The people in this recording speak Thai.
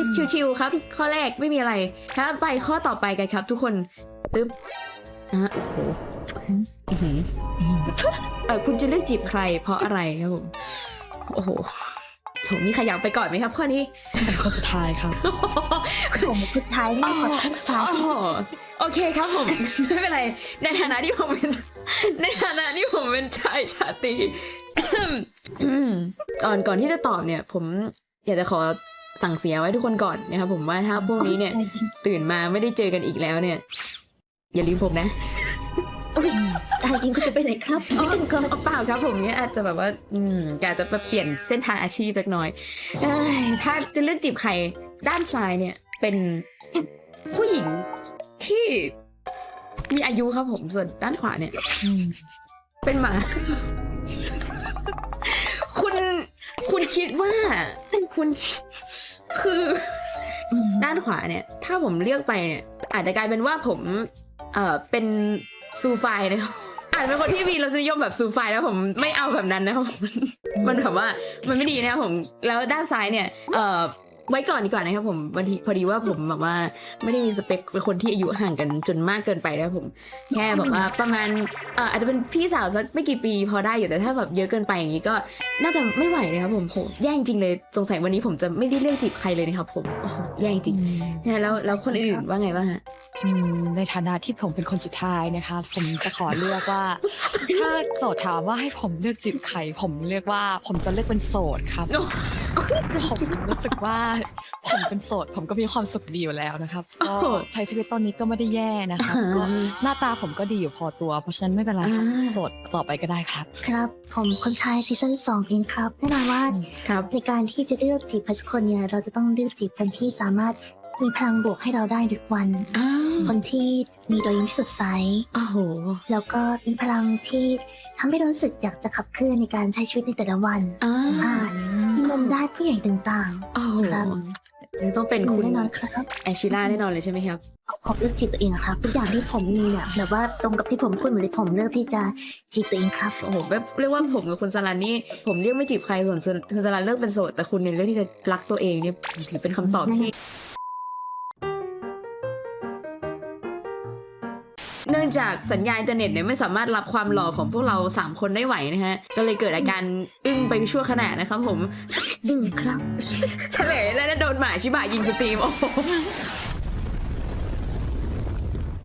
นี้ชิวๆครับ ข้อแรกไม่มีอะไรถ้าไปข้อต่อไปกันครับ ทุกคนตึ๊บอะโอ้โหอื้อหือเออคุณจะเลือกจีบใคร เพราะอะไรครับผมโอ้โหผมมีใครอยากไปก่อนไหมครับข้อนี้เป็นคนสุดท้ายครับผมคนสุดท้ายนี่ขอคนสุดท้ายโอ้โหโอเคครับผมไม่เป็นไรในฐานะที่ผมเป็นในฐานะที่ผมเป็นชายชาตรีอืมก่อนก่อนที่จะตอบเนี่ย ผมอยากจะขอ สั่งเสียไว้ทุกคนก่อนนะครับผมว่าถ้าพวกนี้เนี่ย ตื่นมาไม่ได้เจอกันอีกแล้วเนี่ย อย่าลืมผมนะตายจริงคุณจะไปไหนครับอ๋อไม่เป็นก่อนเปล่าครับผมเนี่ยอาจจะแบบว่า อืมอาจจะเปลี่ยนเส้นทางอาชีพเล็กน้อยเอ้ยถ้าจะเลือกจีบใครด้านซ้ายเนี่ย เป็นผู้หญิงที่มีอายุครับผมส่วนด้านขวาเนี่ย เป็นหมา คุณคุณคิดว่า คุณ คืออมด้านขวาเนี่ย ถ้าผมเลือกไปเนี่ย อาจจะกลายเป็นว่าผม เอ่อ เป็นซูไฟนะครับอาจจะเป็นคนที่มีรสนิยมแบบซูไฟแล้วผมไม่เอาแบบนั้นนะครับ มันแบบว่ามันไม่ดีนะครับผม แล้วด้านซ้ายเนี่ย เอ่อ ไว้ก่อนดีกว่านะครับผมบางทีพอดีว่าผมแบบว่าไม่ได้มีสเปคเป็นคนที่อายุห่างกันจนมากเกินไปนะครับผม แค่แบบว่าประมาณเอ่ออาจจะเป็นพี่สาวสักไม่กี่ปีพอได้อยู่แต่ถ้าแบบเยอะเกินไปอย่างนี้ก็น่าจะไม่ไหวนะครับผมโหแย่จริงๆเลยสงสัยวันนี้ผมจะไม่ได้เลือกจีบใครเลยนะครับผมโอ้โหแย่จริงนะแล้วแล้วคนอื่นว่าไงบ้างฮะอืมในฐานะที่ผมเป็นคนสุดท้ายนะคะ ผมจะขอเลือกว่า ถ้าโจทย์ถามว่าให้ผมเลือกจีบใครผมเลือกว่า ผมจะเลือกเป็นโสดครับผมรู้สึกว่าผมเป็นโสด ผมก็มีความสุขดีอยู่แล้วนะครับโอ้ก็โหใช้ชีวิตตอนนี้ก็ไม่ได้แย่นะครับอ่าก็หน้าตาผมก็ดีอยู่พอตัว เพราะฉะนั้นไม่เป็นไรครับอ่า โสดต่อไปก็ได้ครับ ครับ ผมคนสุดท้ายซีซั่นสองเองครับแน่นอนว่าครับในการที่จะเลือกจีบใครสักคนเนี่ยเราจะต้องเลือกจีบคนที่สามารถมีพลังบวกให้เราได้ทุกวัน อ้าวคนที่มีรอยยิ้มที่สดใส โอ้โห แล้วก็มีพลังที่ทำให้เรารู้สึกอยากจะขับเคลื่อนในการใช้ชีวิตในแต่ละวันอ้าวอ่า มีมุมด้านผู้ใหญ่ต่างโอ้โหครับต้องเป็นๆคุณแน่นอนครับแอชิล่าแน่นอนเลยใช่ไหมครับ ผมเลือกจีบตัวเองอะครับทุกอย่างที่ผมมีเนี่ยแบบว่าตรงกับที่ผมพูดหมดเลยผมเลือกที่จะจีบตัวเองครับโอ้โหแบบเรียกว่าผมกับคุณสลันนี่ผมเรียกไม่จีบใครส่วนคุณสลันเลือกเป็นโสดแต่คุณเนี่ยเลือกที่จะรักตัวเองเนี่ยผมถือเป็นคำตอบที่ เนื่องจากสัญญาณอินเทอร์เน็ตเนี่ยไม่สามารถรับความหล่อของพวกเราสามคนได้ไหวนะฮะ ก็เลยเกิดอาการอึ้งไปชั่วขณะนะครับผม ดึงครับ เฉลยแล้วโดนหมาชิบะยิงสตรีม โอ้โห